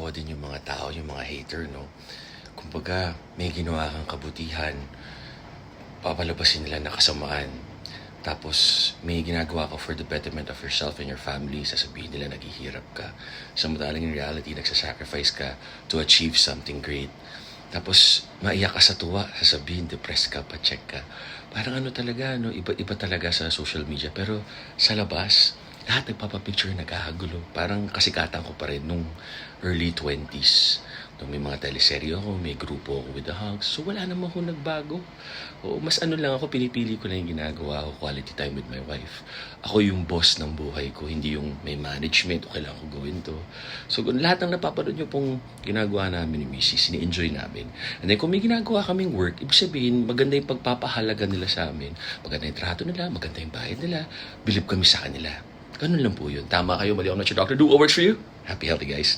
nakakatawa din yung mga tao, yung mga hater, no? Kumbaga, may ginawa kang kabutihan, papalabasin nila na kasamaan. Tapos, may ginagawa ka for the betterment of yourself and your family. Sasabihin nila, naghihirap ka. Samantalang in reality, nagsasacrifice ka to achieve something great. Tapos, maiyak ka sa tuwa. Sasabihin, depressed ka, pa-check ka. Parang ano talaga, no? Iba-iba talaga sa social media. Pero sa labas, lahat nagpapapicture, naghahagulo. Parang kasikatan ko pa rin nung early 20s. Nung may mga teleserye ako, may grupo ako with the hugs. So wala naman ako nagbago. O, mas ano lang ako, pinipili ko lang yung ginagawa ko, quality time with my wife. Ako yung boss ng buhay ko, hindi yung may management o kailangan ko gawin to. So kung lahat ng napapanood nyo pong ginagawa namin ni Mrs., ni-enjoy namin. And then kung may ginagawa kaming work, ibig sabihin, maganda yung pagpapahalaga nila sa amin. Maganda yung trato nila, maganda yung bayad nila. Bilib kami sa kanila. Ganun lang po yun. Tama kayo, mali ako na Dr. Do what works for you. Happy, healthy guys.